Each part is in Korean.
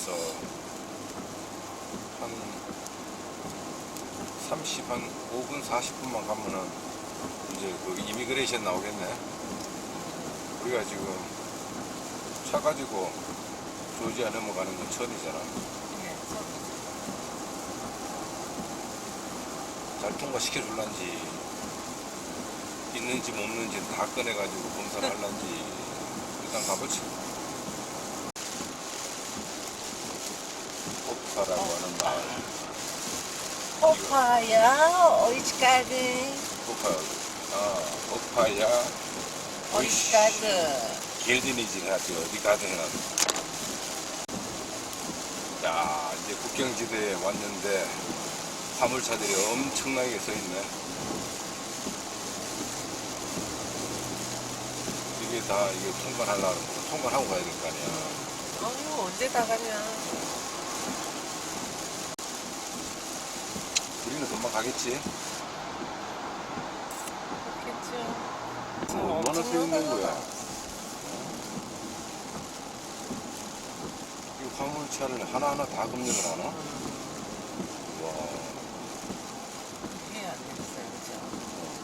그래서 한 30, 한 5분, 40분만 가면은 이제 그 이미그레이션 나오겠네. 우리가 지금 차 가지고 조지아 넘어가는 건 처음이잖아. 예, 잘 통과시켜줄란지 있는지 없는지 다 꺼내가지고 검사를 할란지 일단 가보지 오파라고 하는 마을 오빠야, 어디지 가든, 오파 아 오파야. 가든. 길디니지 해야지 어디 가든 야 이제 국경지대에 왔는데 화물차들이 엄청나게 서 있네. 이게 다 이게 통과를 하려면 통과를 하고 가야 될 거 아니야. 아유, 언제 다 가냐. 우리는 금방 가겠지. 그렇겠죠. 어, 얼마나 서 있는 거야? 이 화물차를 하나하나 다 검열을 하나? 와. 이해 안 되겠어요, 그죠?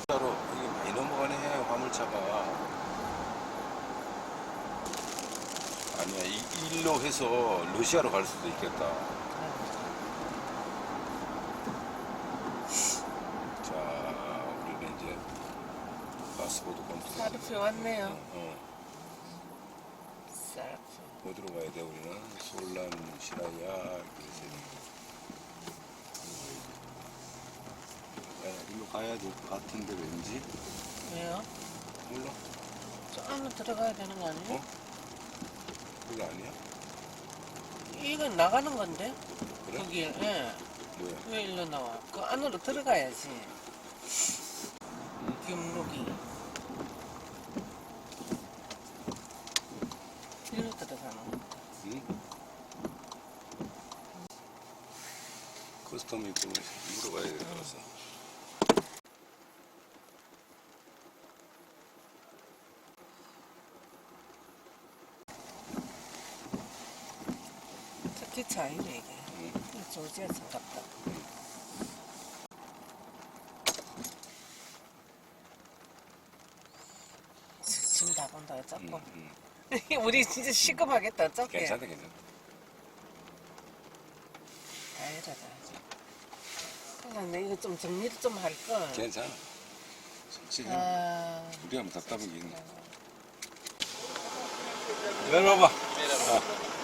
진짜로 이게 많이 넘어가네 화물차가. 아니야 이 일로 해서 러시아로 갈 수도 있겠다 자 우리는 이제 파스포드 검토 사르프 왔네요. 어, 사르프. 어디로 가야 돼 우리는 솔란 시라야 그래서 야, 일로 가야 될 것 같은데 왠지 왜요? 몰라 저 안으로 들어가야 되는 거 아니에요? 어? 그게 아니야? 이건 나가는 건데? 그래? 거기, 예. 뭐야? 왜 일로 나와? 그 안으로 들어가야지. 김록이. 일로 들어가는. 응? 커스텀 입고 물어봐야 될 것 같아. 저 기차 아니네, 이게. 조지아 차갑다. 지금 다 본다, 응, 자꾸. 응. 우리 진짜 시급하겠다, 자꾸. 괜찮다, 괜찮다. 아이러다. 그냥 내 이거 좀 정리를 좀 할 걸. 괜찮아. 지금 아, 우리 하면 답답한 게 있네. 내려와봐.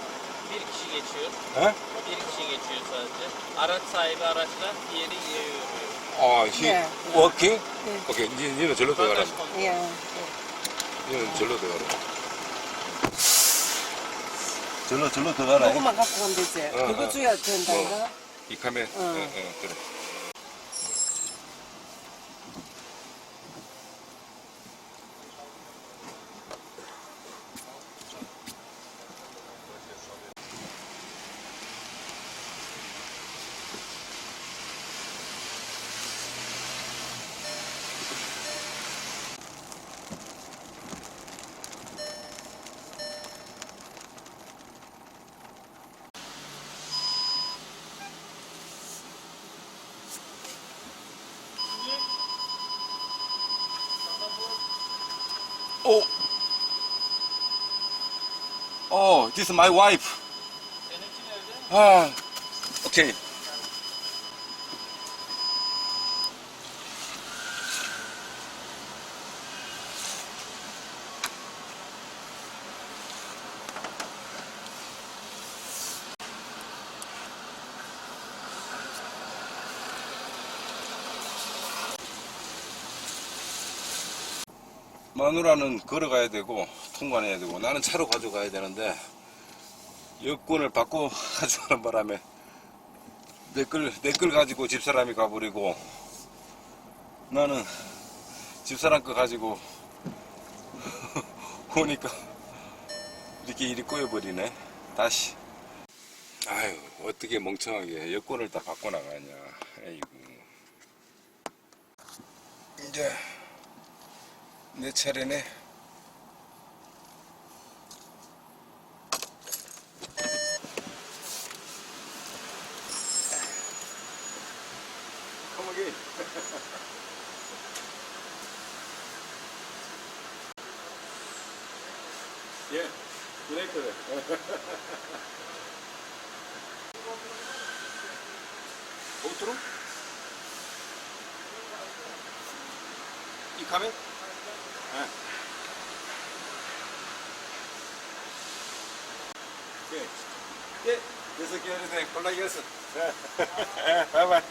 Bir kişi geçiyor. 에? Bir kişi geçiyor sadece. Araç sahibi araçla, diğeri yürüyor. 아, 히, 네. 네. 오케이, 니, 니는 절로 들어가라. Vatandaş kontrolü. 예. 니는 절로 들어가라. 절로, 절로 들어가라. 그거만 갖고 가면 되지. 어, 그거 어. 줘야 된다니까. 이 카메라, 어, 어, 그래. 오! 어, this is my wife. 아, 오케이. 마누라는 걸어가야 되고 통관해야 되고 나는 차로 가져가야 되는데 여권을 바꿔 가져가는 바람에 내걸 내걸 가지고 집사람이 가버리고 나는 집사람 거 가지고 오니까 이렇게 일이 꼬여버리네. 다시. 아유 어떻게 멍청하게 여권을 다 바꿔 나가냐. 아이고. 이제 내 차례네 그래 그래. 보트로? 이 가면? 네. 예. 예. 여섯. 예. 바이바이.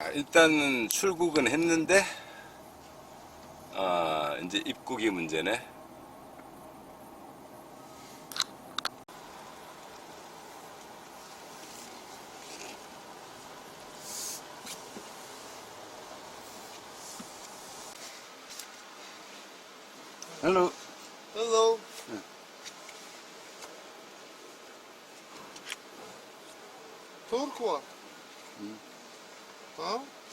아, 일단은 출국은 했는데 아 이제 입국이 문제네. 헬로. Hello. Turco. Ha?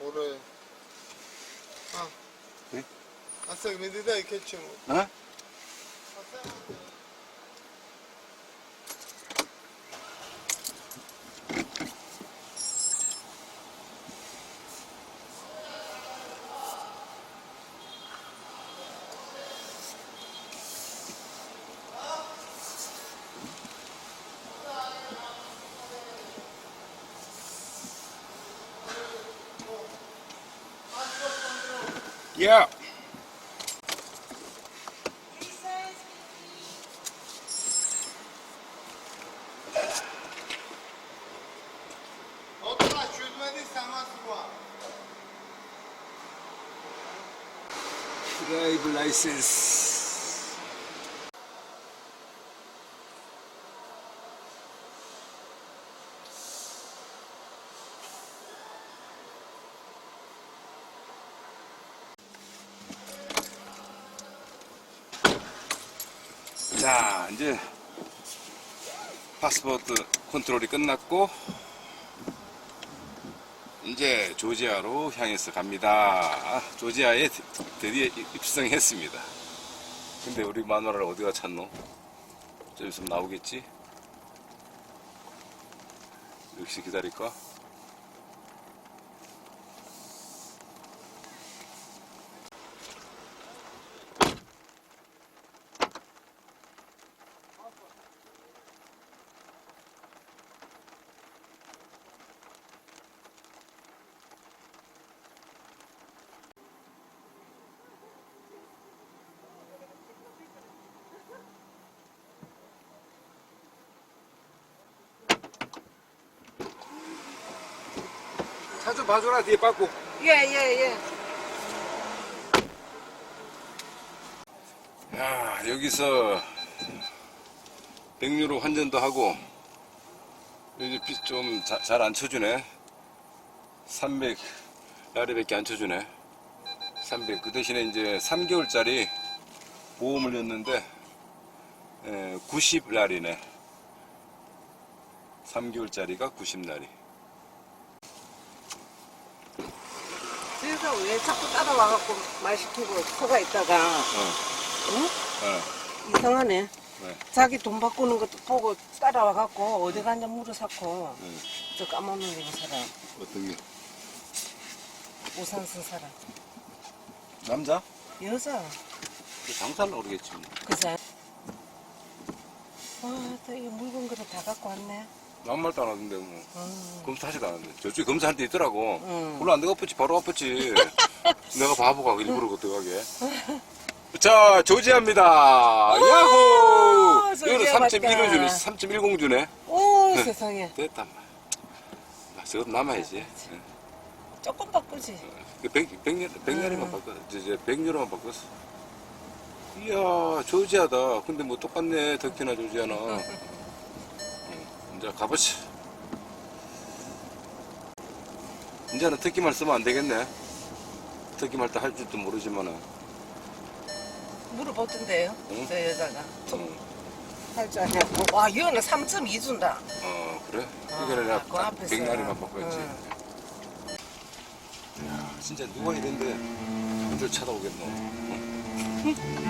Oraya. Ha. Ne? Asıl midede keçim. Ha? Asıl. 어? 야. Otur aç, yürümediysen nasıl bu? 드라이브 라이센스. 자, 이제 파스포트 컨트롤이 끝났고 이제 조지아로 향해서 갑니다. 아, 조지아에 드- 드디어 입성했습니다. 근데 우리 마누라를 어디가 찾노? 좀 있으면 나오겠지? 역시 기다릴까? 차 좀 봐줘라 뒤에 빠꾸. 예, 예, 예. 야 여기서 백유로 환전도 하고 여기 좀잘 안 쳐주네. 300 라리밖에 안 쳐주네. 300 그 대신에 이제 3개월짜리 보험을 냈는데 90 라리네. 3개월짜리가 90 라리 그래서 왜 자꾸 따라와갖고 말 시키고 소가 있다가, 어, 응? 어, 이상하네. 네. 자기 돈 바꾸는 것도 보고 따라와갖고 어디 갔냐 물어사고 응. 저옷 입은 사람 어떤 게 우산 쓴 사람 남자? 여자 장사를 모르겠지 뭐. 그자 아또 이 물건 그릇 다 갖고 왔네 아무 말도 안 하던데 뭐. 음. 검사하지도 않았는데. 저쪽에 검사할 때 있더라고. 응. 별로 안 내가 엎었지 바로 엎었지. 내가 바보가 일부러 그때 가게. 자 조지아입니다. 야호! 조지아 이거는 맞다. 3.1을 주네. 3.10 주네. 오 세상에. 됐다 마 저것 남아야지. 예. 조금 바꾸지. 그 100, 100, 100년이만 음. 바꿨어 이제 100유로만 바꿨어. 이야 조지아다. 근데 뭐 똑같네 터키나 조지아나 응, 이제 가보자 이제는 터키말 쓰면 안 되겠네 터키말 도할 줄도 모르지만은 물어보던데요 응? 저 여자가 응. 할줄 아냐고 와 이거는 3.2 준다 어 그래? 아, 이거는 그냥 그 앞에서. 100마리만 바꿨지 응. 야 진짜 누가 이런데 한줄 찾아오겠노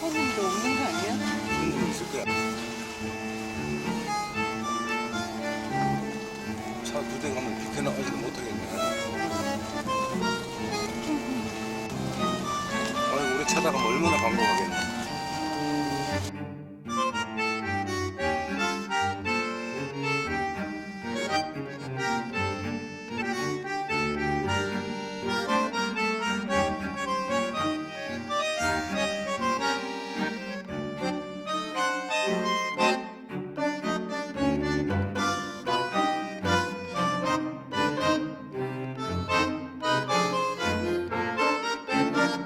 손님도 없는 무대 가면 밑에 나가지도 못하겠네. 아니 우리 차다가 얼마나 반복하겠네.